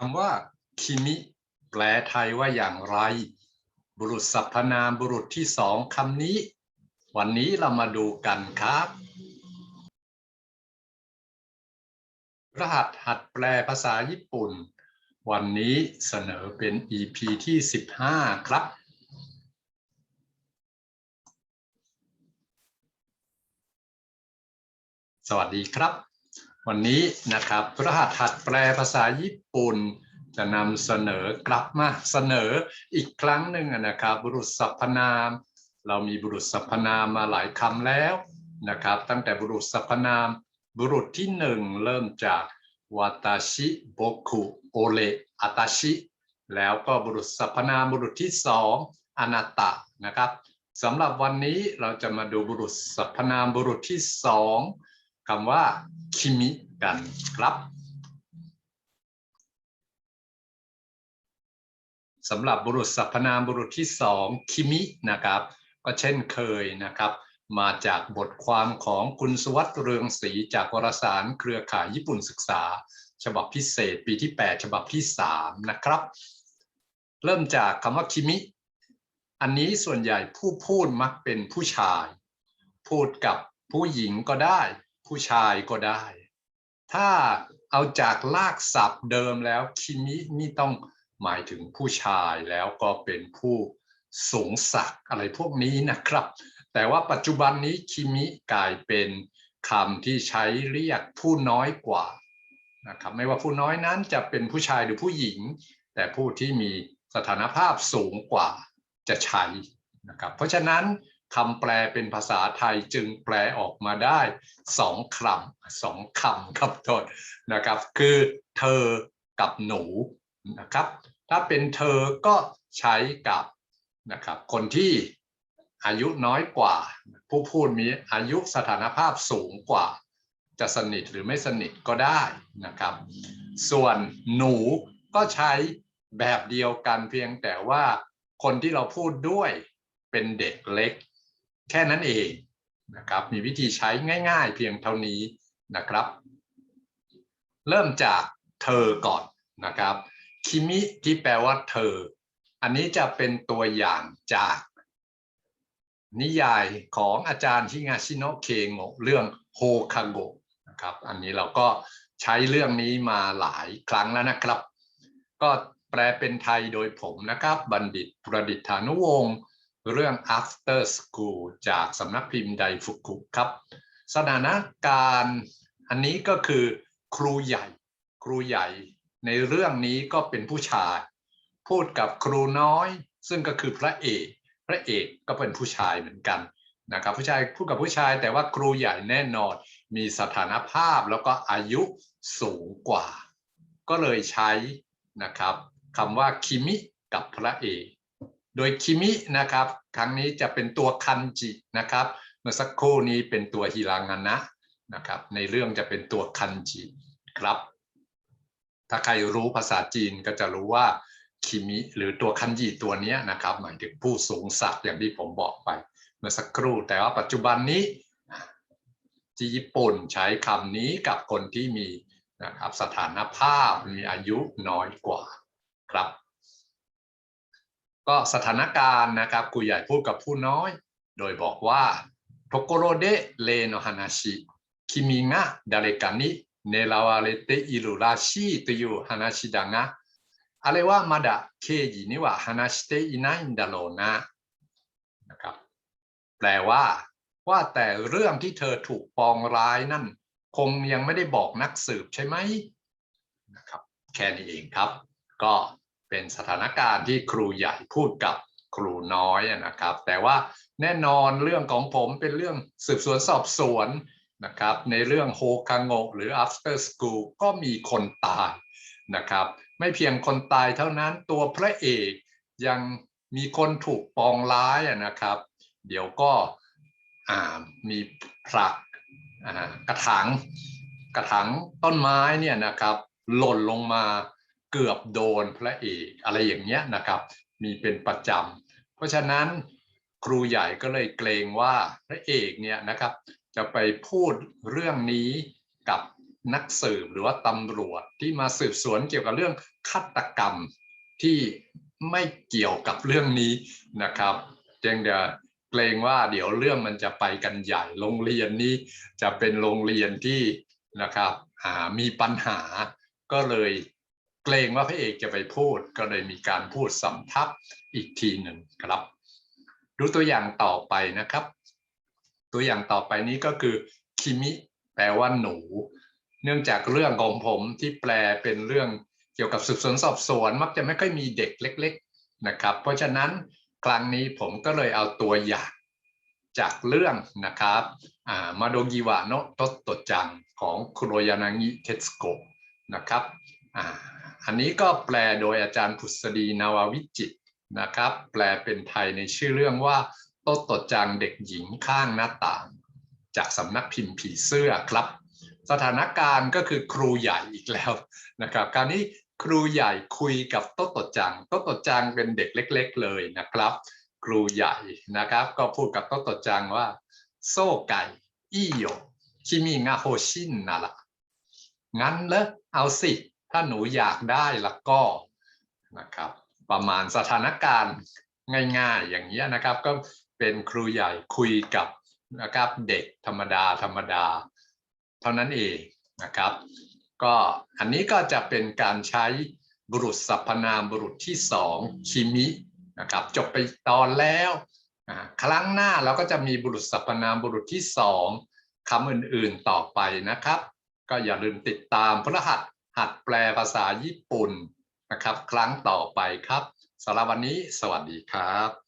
คำว่าคิมิ แปลไทยว่าอย่างไร บุรุษสรรพนามบุรุษที่สองคำนี้ วันนี้เรามาดูกันครับ รหัสหัดแปลภาษาญี่ปุ่น วันนี้เสนอเป็น EP ที่ 15 ครับสวัสดีครับ วันนี้นะครับรหัสหัดแปลภาษาญี่ปุ่น จะนำเสนอกลับมาเสนออีกครั้งหนึ่งนะครับ บุรุษสรรพนาม เรามีบุรุษสรรพนามมาหลายคำแล้วนะครับ ตั้งแต่บุรุษสรรพนาม บุรุษที่หนึ่งเริ่มจากวาตาชิโบคุโอเลอาตาชิแล้วก็บุรุษสรรพนามบุรุษที่สองอนาตะนะครับสำหรับวันนี้เราจะมาดูบุรุษสรรพนามบุรุษที่สอง คำว่าคิมิกันครับสำหรับบุรุษสรรพนามบุรุษที่สองคิมินะครับ ก็เช่นเคยนะครับ มาจากบทความของคุณสุวัตเรืองศรีจากวารสารเครือข่ายญี่ปุ่นศึกษา ฉบับพิเศษปีที่ 8 ฉบับที่ 3 นะครับ เริ่มจากคำว่าคิมิ อันนี้ส่วนใหญ่ผู้พูดมักเป็นผู้ชาย พูดกับผู้หญิงก็ได้ ผู้ชายก็ได้ ถ้าเอาจากลากศัพท์เดิมแล้วคิมินี่ต้องหมายถึงผู้ชายแล้วก็เป็นผู้สูงศักดิ์อะไรพวกนี้นะครับ แต่ว่าปัจจุบันนี้คิมิกลายเป็นคำที่ใช้เรียกผู้น้อยกว่านะครับไม่ว่าผู้น้อยนั้นจะเป็นผู้ชายหรือผู้หญิง แต่ผู้ที่มีสถานภาพสูงกว่าจะใช้นะครับเพราะฉะนั้น คำแปลเป็นภาษาไทยจึงแปลออกมาได้สองคำสองคำครับโทษนะครับ คือเธอกับหนูนะครับ ถ้าเป็นเธอก็ใช้กับนะครับคนที่อายุน้อยกว่า ผู้พูดมีอายุสถานภาพสูงกว่า จะสนิทหรือไม่สนิทก็ได้นะครับ ส่วนหนูก็ใช้แบบเดียวกันเพียงแต่ว่าคนที่เราพูดด้วยเป็นเด็กเล็ก แค่นั้นเองนะครับ มีวิธีใช้ง่าย ๆ เพียงเท่านี้นะครับ เริ่มจากเธอก่อนนะครับคิมิที่แปลว่าเธอ อันนี้จะเป็นตัวอย่างจาก นิยายของอาจารย์ฮิงาชิโนะเคโงเรื่องโฮคาโกนะครับ อันนี้เราก็ใช้เรื่องนี้มาหลายครั้งแล้วนะครับ ก็แปลเป็นไทยโดยผมนะครับ บัณฑิตประดิษฐานุวงศ์ เรื่อง after school จากสำนักพิมพ์ไดฟุกุครับ สถานการณ์อันนี้ก็คือครูใหญ่ ครูใหญ่ในเรื่องนี้ก็เป็นผู้ชาย พูดกับครูน้อย ซึ่งก็คือพระเอก พระเอกก็เป็นผู้ชายเหมือนกันนะครับผู้ชายพูดกับผู้ชายแต่ว่าครูใหญ่แน่นอน มีสถานภาพแล้วก็อายุสูงกว่า ก็เลยใช้นะครับคำว่าคิมิกับพระเอก โดยคิมินะครับ ครั้งนี้จะเป็นตัวคันจินะครับ เมื่อสักครู่นี้เป็นตัวฮิรางานะนะครับ ในเรื่องจะเป็นตัวคันจิครับ ถ้าใครรู้ภาษาจีนก็จะรู้ว่าคิมิหรือตัวคันจิตัวนี้นะครับ หมายถึงผู้สูงศักดิ์อย่างที่ผมบอกไป เมื่อสักครู่แต่ว่าปัจจุบันนี้ที่ญี่ปุ่นใช้คำนี้กับคนที่มีนะครับสถานภาพมีอายุน้อยกว่าครับ ก็สถานการณ์นะครับครูใหญ่พูดกับผู้น้อย โดยบอกว่าโทโกโรเดเลโนฮานาชิคิมิงะดาเรกานิเนราวาเรเตอิรุราชิという話だがあれはまだ刑事には話していないんだろうนะนะครับ แปลว่า ว่าแต่เรื่องที่เธอถูกปองร้ายนั่น คงยังไม่ได้บอกนักสืบใช่ไหมนะครับ แค่นี้เองครับ ก็ เป็นสถานการณ์ที่ครูใหญ่พูดกับครูน้อยนะครับ แต่ว่าแน่นอนเรื่องของผมเป็นเรื่องสืบสวนสอบสวนนะครับ ในเรื่องโฮคางโงหรือ after school ก็มีคนตายนะครับ ไม่เพียงคนตายเท่านั้นตัวพระเอกยังมีคนถูกปองร้ายนะครับ เดี๋ยวก็มีผลักกระถางกระถางต้นไม้เนี่ยนะครับ หล่นลงมา เกือบโดนพระเอกอะไรอย่างเงี้ยนะครับ มีเป็นประจำเพราะฉะนั้นครูใหญ่ก็เลยเกรงว่าพระเอกเนี่ยนะครับ จะไปพูดเรื่องนี้กับนักสืบหรือว่าตำรวจที่มาสืบสวนเกี่ยวกับเรื่องฆาตกรรมที่ไม่เกี่ยวกับเรื่องนี้นะครับเพียงเดเกรงว่าเดี๋ยวเรื่องมันจะไปกันใหญ่ โรงเรียนนี้จะเป็นโรงเรียนที่นะครับอ่ามีปัญหาก็เลย เกรงว่าพระเอกจะไปพูดก็เลยมีการพูดสำทับอีกทีหนึ่งครับ ดูตัวอย่างต่อไปนะครับ ตัวอย่างต่อไปนี้ก็คือคิมิแปลว่าหนู เนื่องจากเรื่องของผมที่แปลเป็นเรื่องเกี่ยวกับสืบสวนสอบสวน มักจะไม่ค่อยมีเด็กเล็ก ๆนะครับ เพราะฉะนั้นครั้งนี้ผมก็เลยเอาตัวอย่างจากเรื่องนะครับมาโดกิวะโนโตโตจังของคุโรยานางิเทสโกะนะครับ อันนี้ก็แปลโดยอาจารย์ผุษดีนาววิจิตนะครับ แปลเป็นไทยในชื่อเรื่องว่าโตโตดจังเด็กหญิงข้างหน้าต่าง จากสำนักพิมพ์ผีเสื้อครับ สถานการณ์ก็คือครูใหญ่อีกแล้วนะครับ คราวนี้ครูใหญ่คุยกับโตโตดจังโตโตดจังเป็นเด็กเล็ก ๆ เลยนะครับ ครูใหญ่นะครับ ก็พูดกับโตโตดจังว่า โซ่ไก่อีโยคิมิงาโฮชินน่ะละงั้นเลอเอาสิ ถ้าหนูอยากได้ละก็นะครับ ประมาณสถานการณ์ง่ายๆ อย่างนี้นะครับ ก็เป็นครูใหญ่คุยกับนะครับเด็กธรรมดาธรรมดา เท่านั้นเองนะครับ ก็อันนี้ก็จะเป็นการใช้บุรุษสรรพนามบุรุษที่สองคิมินะครับ จบไปตอนแล้วครั้งหน้าเราก็จะมีบุรุษสรรพนามบุรุษที่สองคำอื่นๆต่อไปนะครับ ก็อย่าลืมติดตามพระหัส หัดแปลภาษาญี่ปุ่นนะครับ ครั้งต่อไปครับสำหรับวันนี้สวัสดีครับ